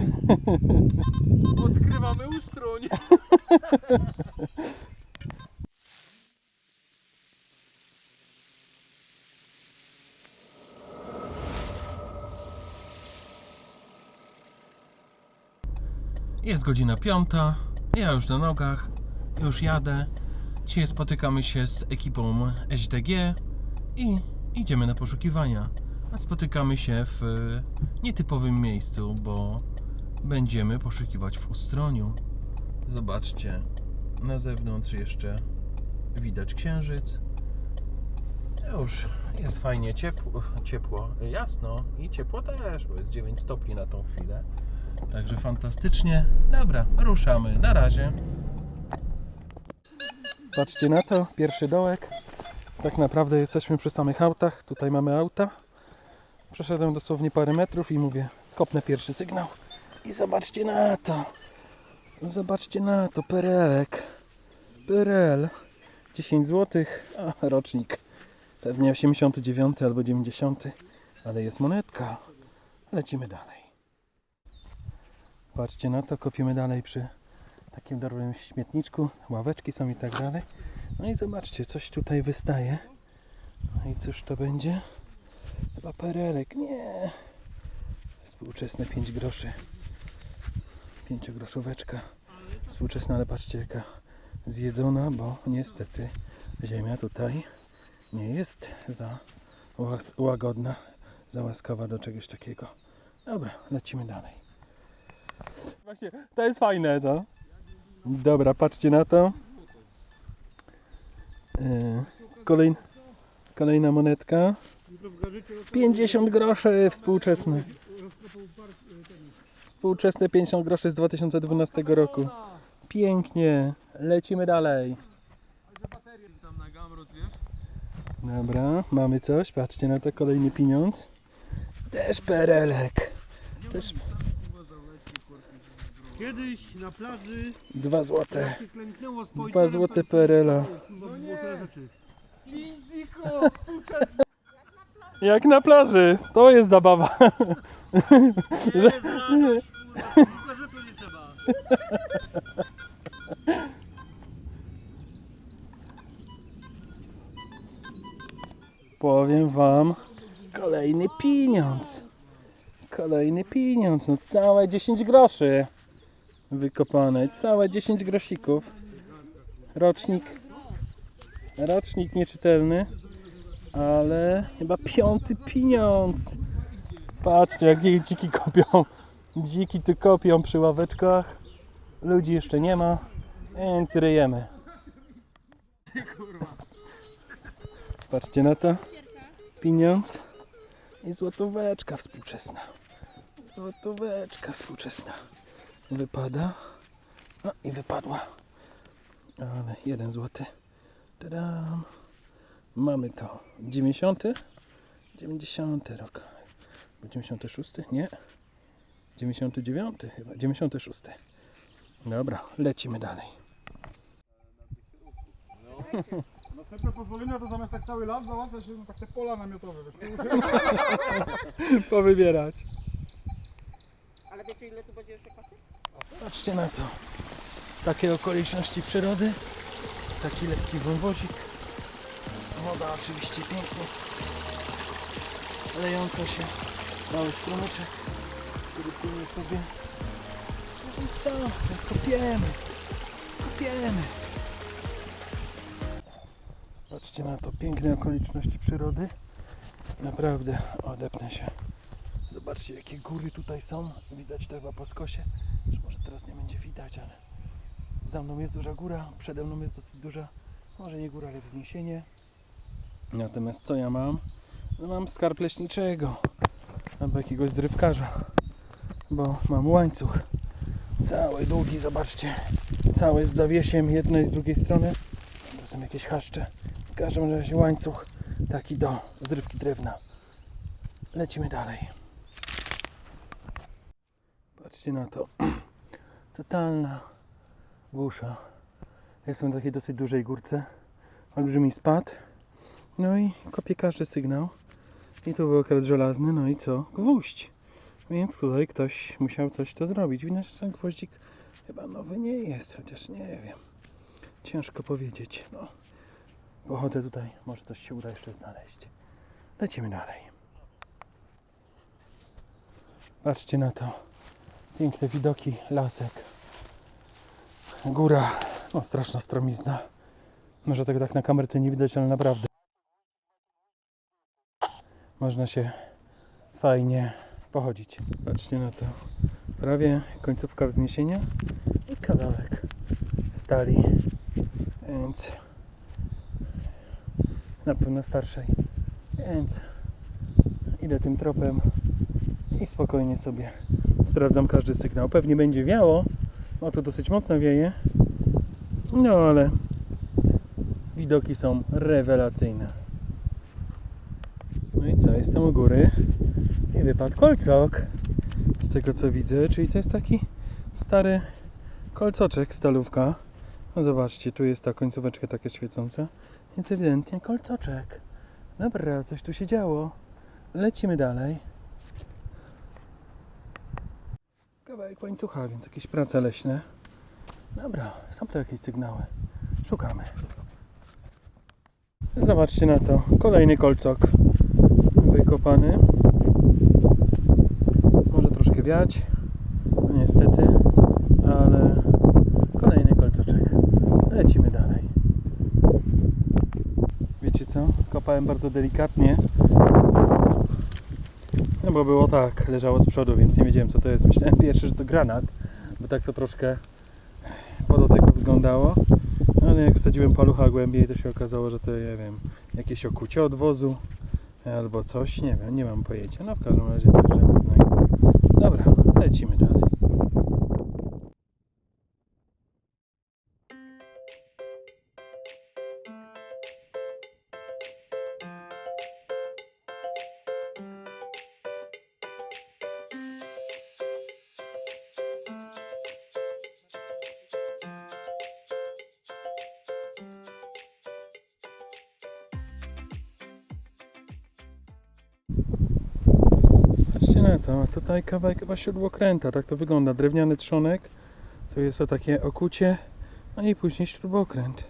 Odkrywamy ustroń. Jest godzina piąta, ja już na nogach, już jadę. Dzisiaj spotykamy się z ekipą SDG i idziemy na poszukiwania. A spotykamy się w e, nietypowym miejscu, bo będziemy poszukiwać w Ustroniu. Zobaczcie, na zewnątrz jeszcze widać księżyc. Już jest fajnie ciepło, ciepło, jasno i ciepło też, bo jest 9 stopni na tą chwilę. Także fantastycznie. Dobra, ruszamy. Na razie. Patrzcie na to, pierwszy dołek. Tak naprawdę jesteśmy przy samych autach. Tutaj mamy auta. Przeszedłem dosłownie parę metrów i mówię, kopnę pierwszy sygnał. I zobaczcie na to. Zobaczcie na to, perelek. Perel. 10 zł, a rocznik. Pewnie 89 albo 90. Ale jest monetka. Lecimy dalej. Patrzcie na to, kopiemy dalej przy takim dobrym śmietniczku. Ławeczki są i tak dalej. No i zobaczcie, coś tutaj wystaje. No i cóż to będzie? Chyba perelek. Nie. Współczesne 5 groszy. 5 groszóweczka. Współczesna, ale patrzcie jaka zjedzona, bo niestety ziemia tutaj nie jest za łagodna, za łaskawa do czegoś takiego. Dobra, lecimy dalej. Właśnie, to jest fajne, to. Dobra, patrzcie na to. Yy, Kolejna, kolejna monetka. 50 groszy współczesne. Współczesne 50 groszy z 2012 roku. Pięknie. Lecimy dalej. Tam na gamrot, wiesz? Dobra, mamy coś. Patrzcie na to, kolejny pieniądz. Też perelek. Też Kiedyś na plaży 2 złote. Dwa złote tak- perela. Rzeczy. Jak na plaży. To jest zabawa. Nie, Powiem wam, kolejny pieniądz. Kolejny pieniądz. No całe 10 groszy wykopane. Całe 10 grosików. Rocznik. Rocznik nieczytelny. Ale chyba piąty pieniądz. Patrzcie, jak jej dziki kopią. Dziki tu kopią przy ławeczkach. Ludzi jeszcze nie ma, więc ryjemy. Patrzcie na to. Pieniądz i złotóweczka współczesna. Złotóweczka współczesna. Wypada. No i wypadła. Ale jeden złoty. Tadam. Mamy to. 90? 90 rok. 96? Nie. 99 chyba. 96. Dobra, lecimy dalej. Następne pozwolenia to zamiast tak cały las załatwia się no, tak te pola namiotowe. Powybierać. Ale wiecie ile tu będzie jeszcze kasy? Patrzcie na to. Takie okoliczności przyrody. Taki lekki wąwozik. Woda oczywiście pięknie. Lejąca się. Mały strumyczek, płynie sobie. No i co? No Kopiemy. Kopiemy. Patrzcie na to. Piękne okoliczności przyrody. Naprawdę odepnę się. Zobaczcie jakie góry tutaj są. Widać to chyba po skosie. Że może teraz nie będzie widać, ale za mną jest duża góra, przede mną jest dosyć duża, może nie góra, ale wzniesienie. Natomiast co ja mam? No mam skarb leśniczego albo jakiegoś zrywkarza, bo mam łańcuch cały długi, zobaczcie, cały z zawiesiem jednej z drugiej strony. To są jakieś haszcze. W każdym razie łańcuch taki do zrywki drewna. Lecimy dalej. Patrzcie na to. Totalna głusza. Jestem na takiej dosyć dużej górce. Olbrzymi spad. No i kopię każdy sygnał. I tu był akurat żelazny. No i co? Gwóźdź. Więc tutaj ktoś musiał coś to zrobić. Widać, że ten gwoździk chyba nowy nie jest, chociaż nie wiem. Ciężko powiedzieć. No, pochodzę tutaj, może coś się uda jeszcze znaleźć. Lecimy dalej. Patrzcie na to. Piękne widoki, lasek. Góra. No, straszna stromizna. Może tego tak na kamerce nie widać, ale naprawdę. Można się fajnie pochodzić. Patrzcie na to. Prawie końcówka wzniesienia i kawałek stali. Więc na pewno starszej. Więc idę tym tropem i spokojnie sobie sprawdzam każdy sygnał. Pewnie będzie wiało, bo tu dosyć mocno wieje. No ale widoki są rewelacyjne. No i co, jestem u góry i wypadł kolcok z tego co widzę, czyli to jest taki stary kolcoczek, stalówka. No zobaczcie, tu jest ta końcóweczka taka świecąca, więc ewidentnie kolcoczek. Dobra, coś tu się działo. Lecimy dalej. Kawałek łańcucha, więc jakieś prace leśne. Dobra, są to jakieś sygnały. Szukamy. Zobaczcie na to. Kolejny kolcok wykopany. No niestety. Ale kolejny kolcoczek. Lecimy dalej. Wiecie co? Kopałem bardzo delikatnie. No bo było tak, leżało z przodu, więc nie wiedziałem co to jest. Myślałem pierwszy, że to granat, bo tak to troszkę po dotyku wyglądało. Ale jak wsadziłem palucha głębiej, to się okazało, że to, ja wiem, jakieś okucie odwozu albo coś, nie wiem, nie mam pojęcia. No w każdym razie to jeszcze znajdę. Dobra, lecimy dalej. Na to, tutaj kawałek chyba śrubokręta, tak to wygląda. Drewniany trzonek, tu jest to takie okucie, no i później śrubokręt.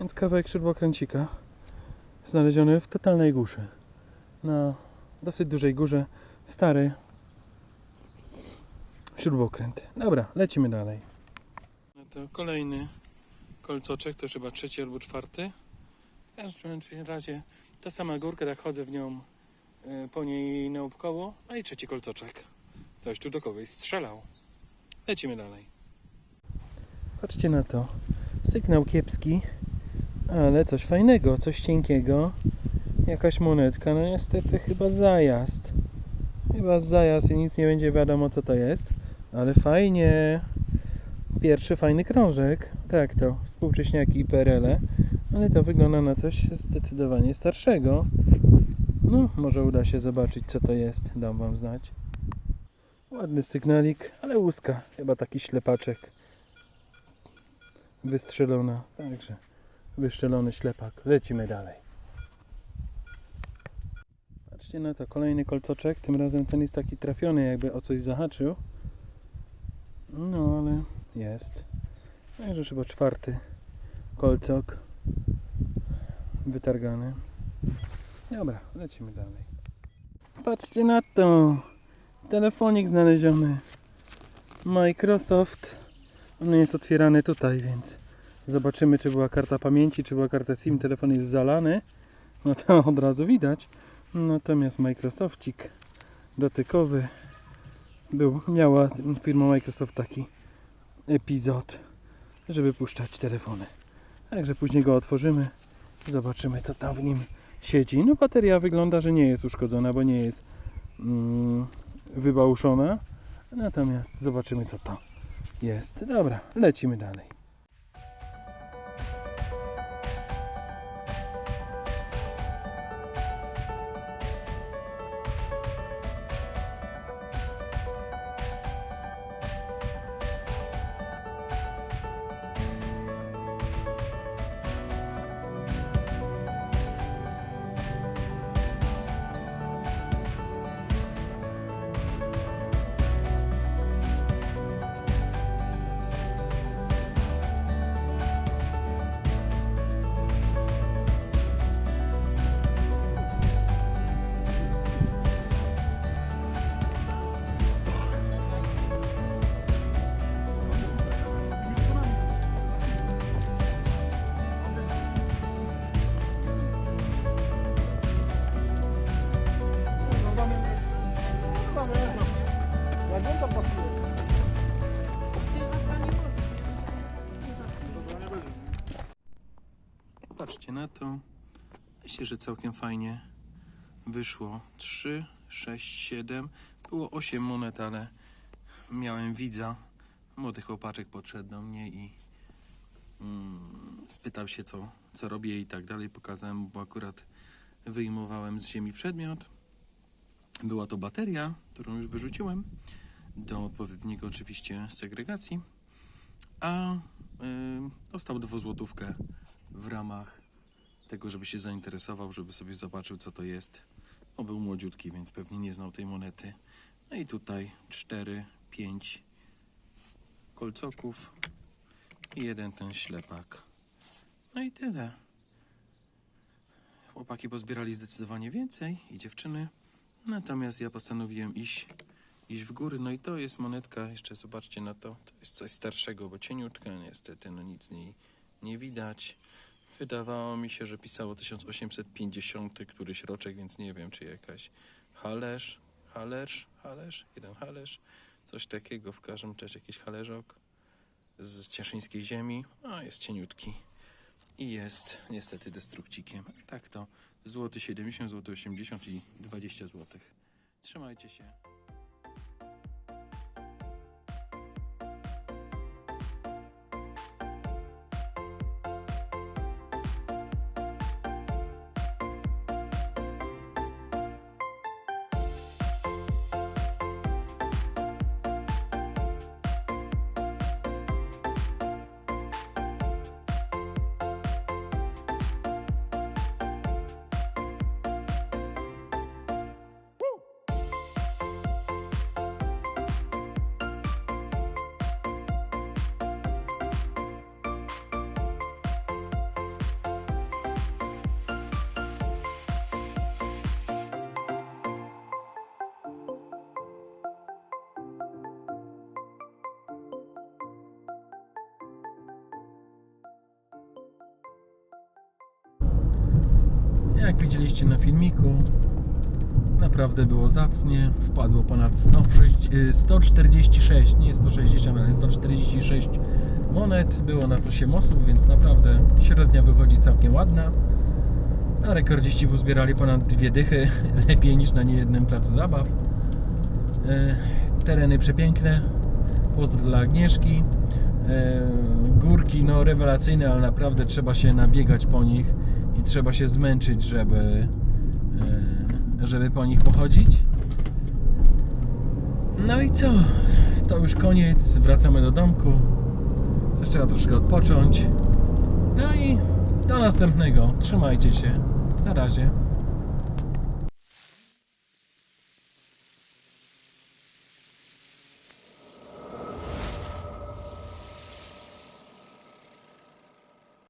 Więc kawałek śrubokręcika znaleziony w totalnej górze. Na dosyć dużej górze, stary śrubokręt. Dobra, lecimy dalej. No to kolejny kolcoczek, to już chyba trzeci albo czwarty. W każdym razie ta sama górka, tak chodzę w nią po niej naokoło, a i trzeci kolcoczek. Ktoś tu do kogoś strzelał. Lecimy dalej. Patrzcie na to. Sygnał kiepski, ale coś fajnego, coś cienkiego. Jakaś monetka, no niestety chyba zajazd. Chyba zajazd i nic nie będzie wiadomo co to jest, ale fajnie. Pierwszy fajny krążek. Tak to, współcześniaki i PRL, ale to wygląda na coś zdecydowanie starszego. No, może uda się zobaczyć co to jest, dam wam znać. Ładny sygnalik, ale łuska, chyba taki ślepaczek. Wystrzelona, także wystrzelony ślepak. Lecimy dalej. Patrzcie na to, kolejny kolcoczek, tym razem ten jest taki trafiony, jakby o coś zahaczył. No, ale jest. Także chyba czwarty kolcok wytargany. Dobra, lecimy dalej. Patrzcie na to. Telefonik znaleziony. Microsoft. On jest otwierany tutaj, więc zobaczymy, czy była karta pamięci, czy była karta SIM. Telefon jest zalany. No to od razu widać. Natomiast Microsofcik dotykowy był, miała firma Microsoft taki epizod, żeby puszczać telefony. Także później go otworzymy zobaczymy, co tam w nim siedzi. No bateria wygląda, że nie jest uszkodzona, bo nie jest mm, wybałuszona. Natomiast zobaczymy, co to jest. Dobra, lecimy dalej. To. Myślę, że całkiem fajnie wyszło. 3, 6, 7. Było 8 monet, ale miałem widza. Młody chłopaczek podszedł do mnie i mm, pytał się, co, co robię i tak dalej. Pokazałem bo akurat wyjmowałem z ziemi przedmiot. Była to bateria, którą już wyrzuciłem do odpowiedniego oczywiście segregacji. A y, dostał dwuzłotówkę w ramach tego, żeby się zainteresował, żeby sobie zobaczył, co to jest. On był młodziutki, więc pewnie nie znał tej monety. No i tutaj 4, 5 kolcoków i jeden ten ślepak. No i tyle. Chłopaki pozbierali zdecydowanie więcej i dziewczyny. Natomiast ja postanowiłem iść, iść w góry. No i to jest monetka, jeszcze zobaczcie na to. To jest coś starszego, bo cieniutka, niestety, no nic z niej nie widać. Wydawało mi się, że pisało 1850 któryś roczek, więc nie wiem, czy jakaś halerz, halerz, halerz, jeden halerz, coś takiego, w każdym też jakiś halerzok z cieszyńskiej ziemi, a jest cieniutki i jest niestety destrukcikiem. Tak to złoty 70, złoty 80 i 20 złotych. Trzymajcie się. Jak widzieliście na filmiku, naprawdę było zacnie. Wpadło ponad 106, y, 146, nie 160, ale 146 monet. Było nas 8 osób, więc naprawdę średnia wychodzi całkiem ładna. A rekordziści uzbierali ponad dwie dychy, lepiej niż na niejednym placu zabaw. E, Tereny przepiękne. Pozdro dla Agnieszki. E, Górki no rewelacyjne, ale naprawdę trzeba się nabiegać po nich i trzeba się zmęczyć, żeby, e, żeby po nich pochodzić. No i co? To już koniec. Wracamy do domku. Jeszcze trzeba troszkę odpocząć. No i do następnego. Trzymajcie się. Na razie.